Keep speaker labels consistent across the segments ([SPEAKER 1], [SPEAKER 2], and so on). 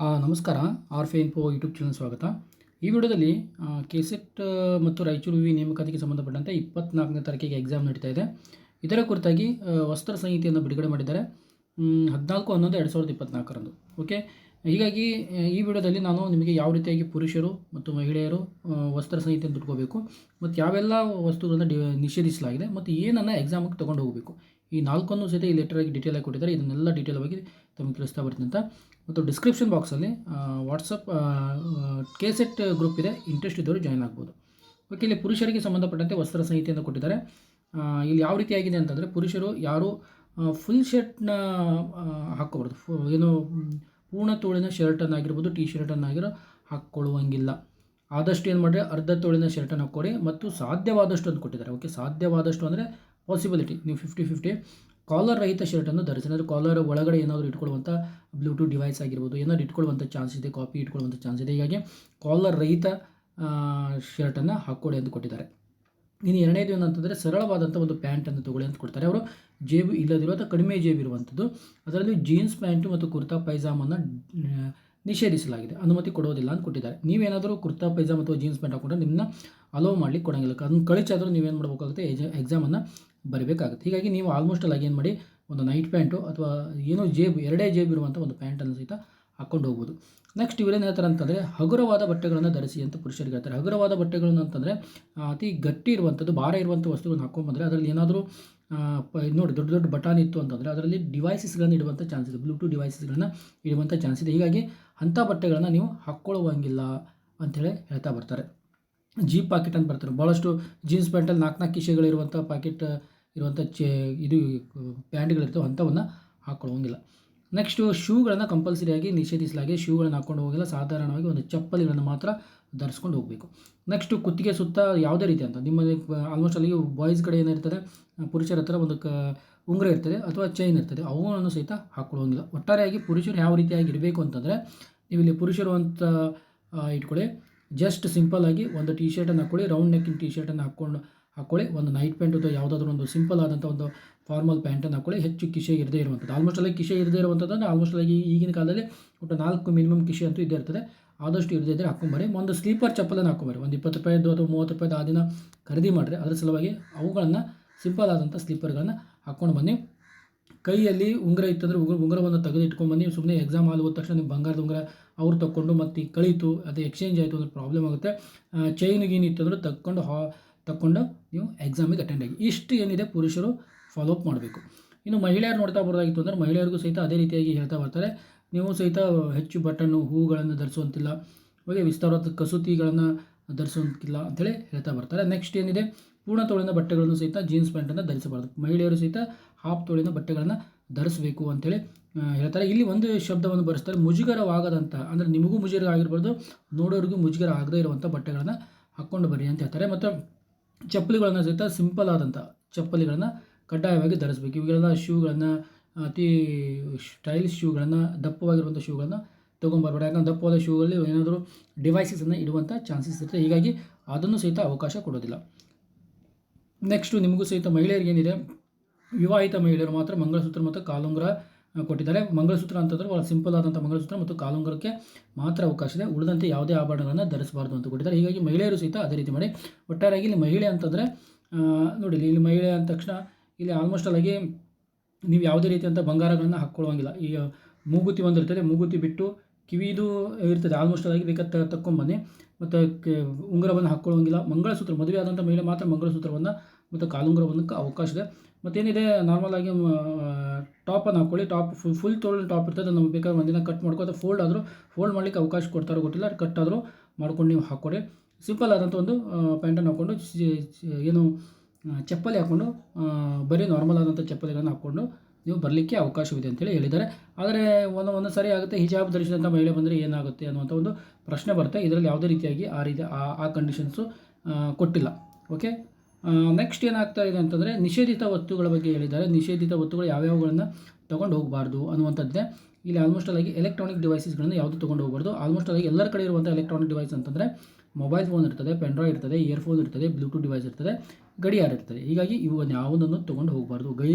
[SPEAKER 1] ನಮಸ್ಕಾರ. ಆರ್ ಫೆ info YouTube channel ಸ್ವಾಗತ. ಈ ವಿಡಿಯೋದಲ್ಲಿ ಕೆಸೆಟ್, ಮತ್ತು ರಾಯಚೂರು ವಿ ನೇಮಕಾತಿಗೆ ಸಂಬಂಧಪಟ್ಟಂತೆ ಇಪ್ಪತ್ನಾಲ್ಕನೇ ತಾರೀಕಿಗೆ ಎಕ್ಸಾಮ್ ನಡೀತಾ ಇದೆ. ಇದರ ಕುರಿತಾಗಿ ವಸ್ತ್ರ ಸಂಹಿತೆಯನ್ನು ಬಿಡುಗಡೆ ಮಾಡಿದ್ದಾರೆ. ಹದಿನಾಲ್ಕು, ಹನ್ನೊಂದು, ಎರಡು ಸಾವಿರದ ಇಪ್ಪತ್ನಾಲ್ಕರಂದು. ಓಕೆ? ಹೀಗಾಗಿ ಈ ವಿಡಿಯೋದಲ್ಲಿ ನಾನು ನಿಮಗೆ ಯಾವ ರೀತಿಯಾಗಿ ಪುರುಷರು ಮತ್ತು ಮಹಿಳೆಯರು ವಸ್ತ್ರ ಸಂಹಿತೆಯನ್ನು ದುಡ್ಕೋಬೇಕು ಮತ್ತು ಯಾವೆಲ್ಲ ವಸ್ತುಗಳನ್ನು ಡಿ, ನಿಷೇಧಿಸಲಾಗಿದೆ, ಮತ್ತು ಏನನ್ನು ಎಕ್ಸಾಮಿಗೆ ತೊಗೊಂಡು ಹೋಗಬೇಕು. ಈ ನಾಲ್ಕನ್ನು ಸಹಿತ ಈ ಲೆಟರಾಗಿ ಡೀಟೇಲಾಗಿ ಕೊಟ್ಟಿದ್ದಾರೆ. ಇದನ್ನೆಲ್ಲ ಡೀಟೇಲ್ ಆಗಿ ತಮಗೆ ತಿಳಿಸ್ತಾ ಬರ್ತೀನಿ ಅಂತ. ಮತ್ತು ಡಿಸ್ಕ್ರಿಪ್ಷನ್ ಬಾಕ್ಸಲ್ಲಿ ವಾಟ್ಸಪ್ ಕೆ ಸೆಟ್ ಗ್ರೂಪ್ ಇದೆ. ಇಂಟ್ರೆಸ್ಟ್ ಇದ್ದವರು ಜಾಯ್ನ್ ಆಗ್ಬೋದು. ಓಕೆ ಇಲ್ಲಿ ಪುರುಷರಿಗೆ ಸಂಬಂಧಪಟ್ಟಂತೆ ವಸ್ತ್ರ ಸಂಹಿತೆಯನ್ನು ಕೊಟ್ಟಿದ್ದಾರೆ. ಇಲ್ಲಿ ಯಾವ ರೀತಿಯಾಗಿದೆ ಅಂತಂದರೆ ಪುರುಷರು ಯಾರು ಫುಲ್ ಶರ್ಟ್ನ ಹಾಕ್ಕೋಬಾರ್ದು. ಫು, ಏನು, ಪೂರ್ಣ ತೋಳಿನ ಶರ್ಟನ್ನಾಗಿರ್ಬೋದು ಟಿ ಶರ್ಟನ್ನಾಗಿರೋ ಹಾಕ್ಕೊಳ್ಳುವಂಗಿಲ್ಲ. ಆದಷ್ಟು ಏನು ಮಾಡಿರಿ, ಅರ್ಧ ತೋಳಿನ ಶರ್ಟನ್ನು ಹಾಕ್ಕೊಡಿ. ಮತ್ತು ಸಾಧ್ಯವಾದಷ್ಟು ಅಂತ ಕೊಟ್ಟಿದ್ದಾರೆ. ಓಕೆ ಸಾಧ್ಯವಾದಷ್ಟು ಅಂದರೆ ಪಾಸಿಬಿಲಿಟಿ ನೀವು ಫಿಫ್ಟಿ ಫಿಫ್ಟಿ ಕಾಲರ್ ರಹಿತ ಶರ್ಟನ್ನು ಧರಿಸಿ, ಅಂದರೆ ಕಾಲರ್ ಒಳಗಡೆ ಏನಾದರೂ ಇಟ್ಕೊಳ್ಳುವಂಥ ಬ್ಲೂಟೂತ್ ಡಿವೈಸ್ ಆಗಿರ್ಬೋದು, ಏನಾದ್ರು ಇಟ್ಕೊಳ್ಳುವಂಥ ಚಾನ್ಸ್ ಇದೆ ಕಾಪಿ ಇಟ್ಕೊಳ್ಳುವಂಥ ಚಾನ್ಸ್ ಇದೆ. ಹೀಗಾಗಿ ಕಾಲರ್ ರಹಿತ ಶರ್ಟನ್ನು ಹಾಕ್ಕೊಡಿ ಅಂತ ಕೊಟ್ಟಿದ್ದಾರೆ. ಇನ್ನು ಎರಡನೇದು ಏನಂತಂದರೆ ಸರಳವಾದಂಥ ಒಂದು ಪ್ಯಾಂಟನ್ನು ತಗೊಳ್ಳಿ ಅಂತ ಕೊಡ್ತಾರೆ. ಅವರು ಜೇಬು ಇಲ್ಲದಿರುವ ಅಥವಾ ಕಡಿಮೆ ಜೇಬು ಇರುವಂಥದ್ದು ಅದರಲ್ಲಿ ಜೀನ್ಸ್ ಪ್ಯಾಂಟು ಮತ್ತು ಕುರ್ತಾ ಪೈಜಾಮನ್ನು ನಿಷೇಧಿಸಲಾಗಿದೆ. ಅನುಮತಿ ಕೊಡೋದಿಲ್ಲ ಅಂತ ಕೊಟ್ಟಿದ್ದಾರೆ. ನೀವೇನಾದರೂ ಕುರ್ತಾ ಪೈಜಾಮ ಅಥವಾ ಜೀನ್ಸ್ ಪ್ಯಾಂಟ್ ಹಾಕೊಂಡ್ರೆ ನಿಮ್ಮನ್ನ ಅಲೋ ಮಾಡಲಿಕ್ಕೆ ಕೊಡೋಂಗಿಲ್ಲ. ಅದನ್ನು ಕಳಿಚಾದರೂ ನೀವೇನು ಮಾಡಬೇಕಾಗುತ್ತೆ ಎಕ್ಸಾಮನ್ನು ಬರೀಬೇಕಾಗುತ್ತೆ. ಹೀಗಾಗಿ ನೀವು ಆಲ್ಮೋಸ್ಟ್ ಅಲ್ಲಿ ಏನು ಮಾಡಿ, ಒಂದು ನೈಟ್ ಪ್ಯಾಂಟು ಅಥವಾ ಏನೋ ಜೇಬ್, ಎರಡೇ ಜೇಬ್ ಇರುವಂಥ ಒಂದು ಪ್ಯಾಂಟನ್ನು ಸಹಿತ ಹಾಕ್ಕೊಂಡು ಹೋಗ್ಬೋದು. ನೆಕ್ಸ್ಟ್ ಇವರೇನು ಹೇಳ್ತಾರೆ ಅಂತಂದರೆ, ಹಗುರವಾದ ಬಟ್ಟೆಗಳನ್ನು ಧರಿಸಿ ಅಂತ ಪುರುಷರಿಗೆ ಹೇಳ್ತಾರೆ. ಹಗುರವಾದ ಬಟ್ಟೆಗಳನ್ನು ಅಂತಂದರೆ ಅತಿ ಗಟ್ಟಿ ಇರುವಂಥದ್ದು ಭಾರ ಇರುವಂಥ ವಸ್ತುಗಳನ್ನ ಹಾಕ್ಕೊಂಡ್ಬಂದರೆ ಅದರಲ್ಲಿ ಏನಾದರೂ ನೋಡಿ, ದೊಡ್ಡ ದೊಡ್ಡ ಬಟನ್ ಇತ್ತು ಅಂತಂದರೆ ಅದರಲ್ಲಿ ಡಿವೈಸಸ್ಗಳನ್ನು ಇಡುವಂಥ ಚಾನ್ಸ್ ಇದೆ. ಬ್ಲೂಟೂತ್ ಡಿವೈಸಸ್ಗಳನ್ನ ಇಡುವಂಥ ಚಾನ್ಸ್ ಇದೆ. ಹೀಗಾಗಿ ಅಂಥ ಬಟ್ಟೆಗಳನ್ನು ನೀವು ಹಾಕ್ಕೊಳ್ಳುವಂಗಿಲ್ಲ ಅಂಥೇಳಿ ಹೇಳ್ತಾ ಬರ್ತಾರೆ. ಜೀಪ್ ಪಾಕೆಟ್ ಅಂತ ಬರ್ತಾರೆ. ಭಾಳಷ್ಟು ಜೀನ್ಸ್ ಪ್ಯಾಂಟಲ್ಲಿ ನಾಲ್ಕು ನಾಲ್ಕು ಕಿಶೆಗಳಿರುವಂಥ ಪಾಕೆಟ್ ಇರುವಂಥ ಚೇ ಇದು ಪ್ಯಾಂಟ್ಗಳಿರ್ತವೆ ಅಂಥವನ್ನು ಹಾಕ್ಕೊಳ್ಳೋಂಗಿಲ್ಲ ನೆಕ್ಸ್ಟು ಶೂಗಳನ್ನು ಕಂಪಲ್ಸರಿಯಾಗಿ ನಿಷೇಧಿಸಲಾಗಿದೆ ಶೂಗಳನ್ನು ಹಾಕ್ಕೊಂಡು ಹೋಗಿಲ್ಲ ಸಾಧಾರಣವಾಗಿ ಒಂದು ಚಪ್ಪಲಿಗಳನ್ನು ಮಾತ್ರ ಧರಿಸ್ಕೊಂಡು ಹೋಗಬೇಕು. ನೆಕ್ಸ್ಟು ಕುತ್ತಿಗೆ ಸುತ್ತ ಯಾವುದೇ ರೀತಿ ಅಂತ. ನಿಮ್ಮ ಆಲ್ಮೋಸ್ಟ್ ಅಲ್ಲಿ ಬಾಯ್ಸ್ ಕಡೆ ಏನಿರ್ತದೆ ಪುರುಷರ ಹತ್ರ ಒಂದು ಕ ಉಂಗುರ ಇರ್ತದೆ ಅಥವಾ ಚೈನ್ ಇರ್ತದೆ, ಅವುಗಳನ್ನು ಸಹಿತ ಹಾಕ್ಕೊಳ್ಳೋಂಗಿಲ್ಲ ಒಟ್ಟಾರೆಯಾಗಿ ಪುರುಷರು ಯಾವ ರೀತಿಯಾಗಿ ಇರಬೇಕು ಅಂತಂದರೆ ನೀವು ಇಲ್ಲಿ ಪುರುಷರು ಅಂತ ಇಟ್ಕೊಳ್ಳಿ. ಜಸ್ಟ್ ಸಿಂಪಲ್ ಆಗಿ ಒಂದು ಟಿ ಶರ್ಟನ್ನು ಹಾಕ್ಕೊಳ್ಳಿ ರೌಂಡ್ ನೆಕ್ಕಿನ ಟಿ ಶರ್ಟನ್ನು ಹಾಕ್ಕೊಂಡು ಹಾಕ್ಕೊಳ್ಳಿ ಒಂದು ನೈಟ್ ಪ್ಯಾಂಟ್ ಅಥವಾ ಯಾವುದಾದ್ರೂ ಒಂದು ಸಿಂಪಲ್ ಆದಂಥ ಒಂದು ಫಾರ್ಮಲ್ ಪ್ಯಾಂಟನ್ನು ಹಾಕ್ಕೊಳ್ಳಿ ಹೆಚ್ಚು ಕಿಶೆ ಇರದೇ ಇರುವಂಥದ್ದು. ಆಲ್ಮೋಸ್ಟ್ ಅಲ್ಲಿ ಕಿಶೆ ಇರದೇ ಇರುವಂಥದ್ದು ಆಲ್ಮೋಸ್ಟ್ ಆಗಿ ಈಗಿನ ಕಾಲದಲ್ಲಿ ಒಟ್ಟು ನಾಲ್ಕು ಮಿನಿಮಮ್ ಕಿಶೆ ಅಂತೂ ಇದ್ದೇ ಇರ್ತದೆ. ಆದಷ್ಟು ಇರದೇ ಇದ್ದರೆ ಹಾಕ್ಕೊಂಬರಿ ಒಂದು ಸ್ಲೀಪರ್ ಚಪ್ಪಲನ್ನು ಹಾಕೊಂಬರಿ ಒಂದು ಇಪ್ಪತ್ತು ರೂಪಾಯಿದ್ದು ಅಥವಾ ಮೂವತ್ತು ರೂಪಾಯಿದ್ದು ಆ ದಿನ ಖರೀದಿ ಮಾಡಿರಿ. ಅದರ ಸಲುವಾಗಿ ಅವುಗಳನ್ನು ಸಿಂಪಲ್ ಆದಂಥ ಸ್ಲೀಪರ್ಗಳನ್ನು ಹಾಕ್ಕೊಂಡು ಬನ್ನಿ. ಕೈಯಲ್ಲಿ ಉಂಗುರ ಇತ್ತಂದರೆ ಉಂಗುರ, ಉಂಗುರವನ್ನು ತೆಗೆದು ಇಟ್ಕೊಂಡ್ಬನ್ನಿ ಸುಮ್ಮನೆ ಎಕ್ಸಾಮ್ ಆಲ್ ಹೋದ ತಕ್ಷಣ ನೀವು ಬಂಗಾರದ ಉಂಗುರ ಅವ್ರು ತಗೊಂಡು ಮತ್ತು ಕಳೀತು, ಅದು ಎಕ್ಸ್ಚೇಂಜ್ ಆಯಿತು ಅಂದರೆ ಪ್ರಾಬ್ಲಮ್ ಆಗುತ್ತೆ. ಚೈನ್ ಗೀನ್ ಇತ್ತಂದ್ರೆ ತಕ್ಕೊಂಡು ಹಾ ತಕ್ಕೊಂಡು ನೀವು ಎಕ್ಸಾಮಿಗೆ ಅಟೆಂಡ್ ಆಗಿ. ಇಷ್ಟು ಏನಿದೆ ಪುರುಷರು ಫಾಲೋ ಅಪ್ ಮಾಡಬೇಕು. ಇನ್ನು ಮಹಿಳೆಯರು ನೋಡ್ತಾ ಬರೋದಾಗಿತ್ತು ಅಂದರೆ ಮಹಿಳೆಯರಿಗೂ ಸಹಿತ ಅದೇ ರೀತಿಯಾಗಿ ಹೇಳ್ತಾ ಬರ್ತಾರೆ. ನೀವು ಸಹಿತ ಹೆಚ್ಚು ಬಟನ್ನು ಹೂಗಳನ್ನು ಧರಿಸುವಂತಿಲ್ಲ. ಹಾಗೆ ವಿಸ್ತಾರವಾದ ಕಸೂತಿಗಳನ್ನು ಧರಿಸುವಂತಿಲ್ಲ ಅಂತೇಳಿ ಹೇಳ್ತಾ ಬರ್ತಾರೆ. ನೆಕ್ಸ್ಟ್ ಏನಿದೆ? ಪೂರ್ಣ ತೋಳಿನ ಬಟ್ಟೆಗಳನ್ನು ಸಹಿತ ಜೀನ್ಸ್ ಪ್ಯಾಂಟನ್ನು ಧರಿಸಬಾರ್ದು. ಮಹಿಳೆಯರು ಸಹಿತ ಹಾಫ್ ತೋಳಿನ ಬಟ್ಟೆಗಳನ್ನು ಧರಿಸಬೇಕು ಅಂತೇಳಿ ಹೇಳ್ತಾರೆ. ಇಲ್ಲಿ ಒಂದು ಶಬ್ದವನ್ನು ಬರೆಸ್ತಾರೆ. ಮುಜುಗರವಾಗದಂಥ ಅಂದರೆ ನಿಮಗೂ ಮುಜುಗರ ಆಗಿರ್ಬಾರ್ದು ನೋಡೋರಿಗೂ ಮುಜುಗರ ಆಗದೇ ಇರುವಂಥ ಬಟ್ಟೆಗಳನ್ನು ಹಾಕ್ಕೊಂಡು ಬರ್ರಿ ಅಂತ ಹೇಳ್ತಾರೆ. ಮತ್ತು ಚಪ್ಪಲಿಗಳನ್ನು ಸಹಿತ ಸಿಂಪಲ್ ಆದಂಥ ಚಪ್ಪಲಿಗಳನ್ನು ಕಡ್ಡಾಯವಾಗಿ ಧರಿಸಬೇಕು. ಇವುಗಳೆಲ್ಲ ಶೂಗಳನ್ನು ಅತಿ ಸ್ಟೈಲಿಶ್ ಶೂಗಳನ್ನು ದಪ್ಪವಾಗಿರುವಂಥ ಶೂಗಳನ್ನು ತೊಗೊಂಬರ್ಬೇಡ ಯಾಕಂದ್ರೆ ದಪ್ಪವಾದ ಶೂಗಳಲ್ಲಿ ಏನಾದರೂ ಡಿವೈಸಸನ್ನು ಇಡುವಂಥ ಚಾನ್ಸಸ್ ಇರುತ್ತೆ. ಹೀಗಾಗಿ ಅದನ್ನು ಸಹಿತ ಅವಕಾಶ ಕೊಡೋದಿಲ್ಲ. ನೆಕ್ಸ್ಟು ನಿಮಗೂ ಸಹಿತ ಮಹಿಳೆಯರಿಗೇನಿದೆ ವಿವಾಹಿತ ಮಹಿಳೆಯರು ಮಾತ್ರ ಮಂಗಳಸೂತ್ರ ಮತ್ತು ಕಾಲುಂಗುರ ಕೊಟ್ಟಿದ್ದಾರೆ. ಮಂಗಳಸೂತ್ರ ಅಂತಂದ್ರೆ ಭಾಳ ಸಿಂಪಲ್ ಆದಂಥ ಮಂಗಳಸೂತ್ರ ಮತ್ತು ಕಾಲುಂಗರಕ್ಕೆ ಮಾತ್ರ ಅವಕಾಶ ಇದೆ. ಉಳಿದಂತೆ ಯಾವುದೇ ಆಭರಣಗಳನ್ನು ಧರಿಸಬಾರ್ದು ಅಂತ ಕೊಟ್ಟಿದ್ದಾರೆ. ಹೀಗಾಗಿ ಮಹಿಳೆಯರು ಸಹಿತ ಅದೇ ರೀತಿ ಮಾಡಿ. ಒಟ್ಟಾರೆಯಾಗಿ ಇಲ್ಲಿ ಮಹಿಳೆ ಅಂತಂದರೆ ನೋಡಿ ಇಲ್ಲಿ ಮಹಿಳೆ ಅಂದ ತಕ್ಷಣ ಇಲ್ಲಿ ಆಲ್ಮೋಸ್ಟ್ ಅಲ್ಲಾಗಿ ನೀವು ಯಾವುದೇ ರೀತಿಯಂಥ ಬಂಗಾರಗಳನ್ನು ಹಾಕ್ಕೊಳ್ಳೋಂಗಿಲ್ಲ ಈಗ ಮೂಗುತಿ ಒಂದು ಮೂಗುತಿ ಬಿಟ್ಟು ಕಿವಿದು ಇರ್ತದೆ. ಆಲ್ಮೋಸ್ಟ್ ಆಗಿ ಬೇಕಾದ ತಕ್ಕೊಂಬನ್ನಿ ಮತ್ತು ಉಂಗುರವನ್ನು ಹಾಕ್ಕೊಳ್ಳೋಂಗಿಲ್ಲ ಮಂಗಳಸೂತ್ರ ಮದುವೆ ಆದಂಥ ಮಹಿಳೆ ಮಾತ್ರ ಮಂಗಳಸೂತ್ರವನ್ನು ಮತ್ತು ಕಾಲುಂಗುರವನ್ನು ಅವಕಾಶ ಇದೆ. ಮತ್ತೇನಿದೆ ನಾರ್ಮಲ್ ಆಗಿ ಟಾಪನ್ನು ಹಾಕ್ಕೊಳ್ಳಿ ಟಾಪ್ ಫುಲ್ ಫುಲ್ ತೋಳಿನ ಟಾಪ್ ಇರ್ತದೆ. ನಮ್ಗೆ ಬೇಕಾದ್ರೆ ಒಂದಿನ ಕಟ್ ಮಾಡ್ಕೋ ಅಥವಾ ಫೋಲ್ಡ್ ಆದರೂ ಫೋಲ್ಡ್ ಮಾಡಲಿಕ್ಕೆ ಅವಕಾಶ ಕೊಡ್ತಾರೋ ಗೊತ್ತಿಲ್ಲ. ಕಟ್ ಆದರೂ ಮಾಡ್ಕೊಂಡು ನೀವು ಹಾಕ್ಕೊಡಿ ಸಿಂಪಲ್ ಆದಂಥ ಒಂದು ಪ್ಯಾಂಟನ್ನು ಹಾಕ್ಕೊಂಡು ಏನು ಚಪ್ಪಲಿ ಹಾಕ್ಕೊಂಡು ಬರೀ ನಾರ್ಮಲ್ ಆದಂಥ ಚಪ್ಪಲಿಗಳನ್ನು ಹಾಕ್ಕೊಂಡು ನೀವು ಬರಲಿಕ್ಕೆ ಅವಕಾಶವಿದೆ ಅಂತೇಳಿ ಹೇಳಿದ್ದಾರೆ. ಆದರೆ ಒಂದು ಒಂದು ಸರಿ ಆಗುತ್ತೆ, ಹಿಜಾಬ್ ಧರಿಸಿದಂಥ ಮಹಿಳೆ ಬಂದರೆ ಏನಾಗುತ್ತೆ ಅನ್ನುವಂಥ ಒಂದು ಪ್ರಶ್ನೆ ಬರುತ್ತೆ. ಇದರಲ್ಲಿ ಯಾವುದೇ ರೀತಿಯಾಗಿ ಆ ರೀತಿ, ಆ ಕಂಡೀಷನ್ಸು ಕೊಟ್ಟಿಲ್ಲ. ಓಕೆ ನೆಕ್ಸ್ಟ್ ಏನಾಗ್ತಾ ಇದೆ ಅಂತಂದರೆ ನಿಷೇಧಿತ ವಸ್ತುಗಳ ಬಗ್ಗೆ ಹೇಳಿದ್ದಾರೆ. ನಿಷೇಧಿತ ವಸ್ತುಗಳು ಯಾವ್ಯಾವುಗಳನ್ನು ತೊಗೊಂಡು ಹೋಗಬಾರ್ದು ಅನ್ನುವಂಥದ್ದೇ ಇಲ್ಲಿ ಆಲ್ಮೋಸ್ಟ್ ಆಗಿ ಎಲೆಕ್ಟ್ರಾನಿಕ್ ಡಿವೈಸಸ್ಗಳನ್ನು ಯಾವುದು ತೊಗೊಂಡು ಹೋಗಬಾರ್ದು. ಆಲ್ಮೋಸ್ಟ್ ಆಗಿ ಎಲ್ಲರ ಕಡೆ ಇರುವಂಥ ಎಲೆಕ್ಟ್ರಾನಿಕ್ ಡಿವೈಸ್ ಅಂತಂದರೆ ಮೊಬೈಲ್ ಫೋನ್ ಇರ್ತದೆ ಪೆನ್ಡ್ರಾಯ್ಡ್ ಇರ್ತದೆ ಇಯರ್ಫೋನ್ ಇರ್ತದೆ ಬ್ಲೂಟೂತ್ ಡಿವೈಸ್ ಇರ್ತದೆ, ಗಡಿಯಾರ ಇರ್ತದೆ. ಹೀಗಾಗಿ ಇವು ಯಾವುದನ್ನು ತೊಗೊಂಡು ಹೋಗಬಾರ್ದು. ಗೈ,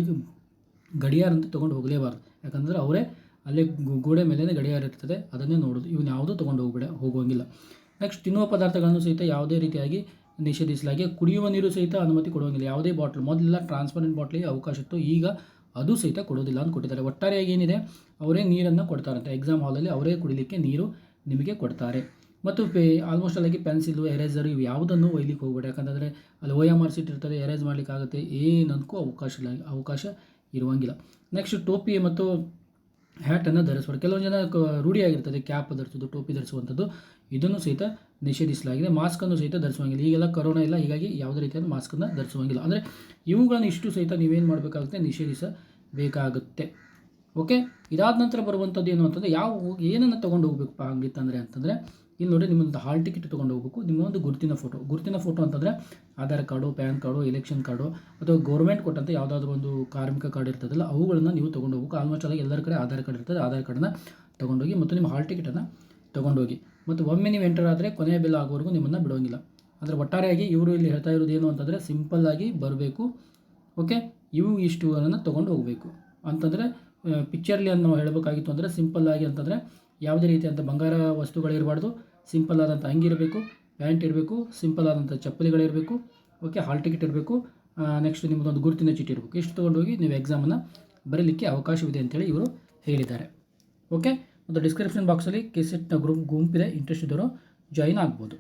[SPEAKER 1] ಗಡಿಯಾರ ಅಂತ ತೊಗೊಂಡು ಹೋಗಲೇಬಾರ್ದು. ಯಾಕಂದರೆ ಅವರೇ ಅಲ್ಲೇ ಗೋಡೆ ಮೇಲೇ ಗಡಿಯಾರ ಇರ್ತದೆ. ಅದನ್ನೇ ನೋಡೋದು. ಇವನ್ನ ಯಾವುದೂ ತೊಗೊಂಡು ಹೋಗ್ಬೇಡ ಹೋಗುವಂಗಿಲ್ಲ ನೆಕ್ಸ್ಟ್ ತಿನ್ನುವ ಪದಾರ್ಥಗಳನ್ನು ಸಹಿತ ಯಾವುದೇ ರೀತಿಯಾಗಿ ನಿಷೇಧಿಸಲಾಗಿ ಕುಡಿಯುವ ನೀರು ಸಹಿತ ಅನುಮತಿ ಕೊಡುವಂಗಿಲ್ಲ ಯಾವುದೇ ಬಾಟ್ಲು, ಮೊದಲೆಲ್ಲ ಟ್ರಾನ್ಸ್ಪರೆಂಟ್ ಬಾಟ್ಲಿಗೆ ಅವಕಾಶ ಇತ್ತು. ಈಗ ಅದು ಸಹಿತ ಕೊಡೋದಿಲ್ಲ ಅಂತ ಕೊಟ್ಟಿದ್ದಾರೆ. ಒಟ್ಟಾರೆಯಾಗಿ ಏನಿದೆ? ಅವರೇ ನೀರನ್ನು ಕೊಡ್ತಾರಂತೆ. ಎಕ್ಸಾಮ್ ಹಾಲಲ್ಲಿ ಅವರೇ ಕುಡಿಲಿಕ್ಕೆ ನೀರು ನಿಮಗೆ ಕೊಡ್ತಾರೆ. ಮತ್ತು ಪೇ ಆಲ್ಮೋಸ್ಟ್ ಅಲ್ಲಾಗಿ ಪೆನ್ಸಿಲು ಎರೇಸರ್ ಇವು ಯಾವುದನ್ನು ಒಯ್ಲಿಕ್ಕೆ ಹೋಗ್ಬೇಡಿ. ಯಾಕಂತಂದರೆ ಅಲ್ಲಿ ಓ ಎಂ ಆರ್ ಸೀಟ್ ಇರ್ತದೆ ಎರೇಸ್ ಮಾಡಲಿಕ್ಕಾಗುತ್ತೆ. ಏನಕ್ಕೂ ಅವಕಾಶ ಇಲ್ಲ, ಅವಕಾಶ ಇರುವಂಗಿಲ್ಲ. ನೆಕ್ಸ್ಟ್ ಟೋಪಿ ಮತ್ತು ಹ್ಯಾಟನ್ನು ಧರಿಸಬಾರ್ದು ಕೆಲವೊಂದು ಜನ ರೂಢಿಯಾಗಿರ್ತದೆ ಕ್ಯಾಪ್ ಧರಿಸೋದು ಟೋಪಿ ಧರಿಸುವಂಥದ್ದು ಇದನ್ನು ಸಹಿತ ನಿಷೇಧಿಸಲಾಗಿದೆ. ಮಾಸ್ಕನ್ನು ಸಹಿತ ಧರಿಸುವಂಗಿಲ್ಲ. ಈಗೆಲ್ಲ ಕರೋನಾ ಇಲ್ಲ, ಹೀಗಾಗಿ ಯಾವುದೇ ರೀತಿಯಾದ ಮಾಸ್ಕನ್ನು ಧರಿಸುವಂಗಿಲ್ಲ. ಅಂದರೆ ಇವುಗಳನ್ನು ಇಷ್ಟು ಸಹಿತ ನೀವೇನು ಮಾಡಬೇಕಾಗುತ್ತೆ? ನಿಷೇಧಿಸಬೇಕಾಗುತ್ತೆ. ಓಕೆ ಇದಾದ ನಂತರ ಬರುವಂಥದ್ದು ಏನು ಅಂತಂದರೆ, ಯಾವ ಏನನ್ನು ತೊಗೊಂಡು ಹೋಗ್ಬೇಕಪ್ಪ ಹಂಗಿತ್ತಂದರೆ ಅಂತಂದರೆ ಇಲ್ಲಿ ನೋಡಿ ನಿಮ್ಮೊಂದು ಹಾಲ್ ಟಿಕೆಟ್ ತೊಗೊಂಡು ಹೋಗಬೇಕು. ನಿಮ್ಮ ಒಂದು ಗುರುತಿನ ಫೋಟೋ ಗುರುತಿನ ಫೋಟೋ ಅಂತಂದರೆ Aadhaar card, PAN card election card ಅಥವಾ ಗೌರ್ಮೆಂಟ್ ಕೊಟ್ಟಂಥ ಯಾವುದಾದ್ರೂ ಒಂದು ಕಾರ್ಮಿಕ ಕಾರ್ಡ್ ಇರ್ತದಲ್ಲ, ಅವುಗಳನ್ನು ನೀವು ತೊಗೊಂಡು ಹೋಗಬೇಕು. ಆಲ್ಮೋಸ್ಟ್ ಆಗಿ ಎಲ್ಲರ ಕಡೆ ಆಧಾರ್ ಕಾರ್ಡ್ ಇರ್ತದೆ. ಆಧಾರ್ ಕಾರ್ಡನ್ನು ತೊಗೊಂಡೋಗಿ ಮತ್ತು ನಿಮ್ಮ ಹಾಲ್ ಟಿಕೆಟನ್ನು ತೊಗೊಂಡೋಗಿ ಮತ್ತು ಒಮ್ಮೆ ನೀವು ಎಂಟರ್ ಆದರೆ ಕೊನೆಯ ಬಿಲ್ ಆಗೋವರೆಗೂ ನಿಮ್ಮನ್ನು ಬಿಡೋಂಗಿಲ್ಲ. ಅಂದರೆ ಒಟ್ಟಾರೆಯಾಗಿ ಇವರು ಇಲ್ಲಿ ಹೇಳ್ತಾ ಇರೋದು ಏನು ಅಂತಂದರೆ ಸಿಂಪಲ್ಲಾಗಿ ಬರಬೇಕು. ಓಕೆ ಇವು ಇಷ್ಟು ಅನ್ನು ತೊಗೊಂಡು ಹೋಗಬೇಕು. ಅಂತಂದರೆ ಪಿಕ್ಚರ್ಲಿ ಅಂತ ನಾವು ಹೇಳಬೇಕಾಗಿತ್ತು ಅಂದರೆ ಸಿಂಪಲ್ಲಾಗಿ ಅಂತಂದರೆ ಯಾವುದೇ ರೀತಿಯಂಥ ಬಂಗಾರ ವಸ್ತುಗಳಿರಬಾರ್ದು. ಸಿಂಪಲ್ ಆದಂಥ ಅಂಗಿ ಇರಬೇಕು, ಪ್ಯಾಂಟ್ ಇರಬೇಕು, ಸಿಂಪಲ್ ಆದಂಥ ಚಪ್ಪಲಿಗಳಿರಬೇಕು, ಓಕೆ, ಹಾಲ್ ಟಿಕೆಟ್ ಇರಬೇಕು ನೆಕ್ಸ್ಟ್ ನಿಮ್ಮದೊಂದು ಗುರುತಿನ ಚೀಟಿ ಇರಬೇಕು. ಇಷ್ಟು ತೊಗೊಂಡೋಗಿ ನೀವು ಎಕ್ಸಾಮನ್ನು ಬರೀಲಿಕ್ಕೆ ಅವಕಾಶವಿದೆ ಅಂತೇಳಿ ಇವರು ಹೇಳಿದ್ದಾರೆ. ಓಕೆ, ಮತ್ತು ಡಿಸ್ಕ್ರಿಪ್ಷನ್ ಬಾಕ್ಸಲ್ಲಿ ಕೆಸೆಟ್ನ ಗ್ರೂಪ್ ಗುಂಪಿದೆ ಇಂಟ್ರೆಸ್ಟ್ ಇದ್ದವರು ಜಾಯಿನ್ ಆಗ್ಬೋದು.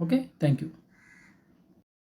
[SPEAKER 1] Okay thank you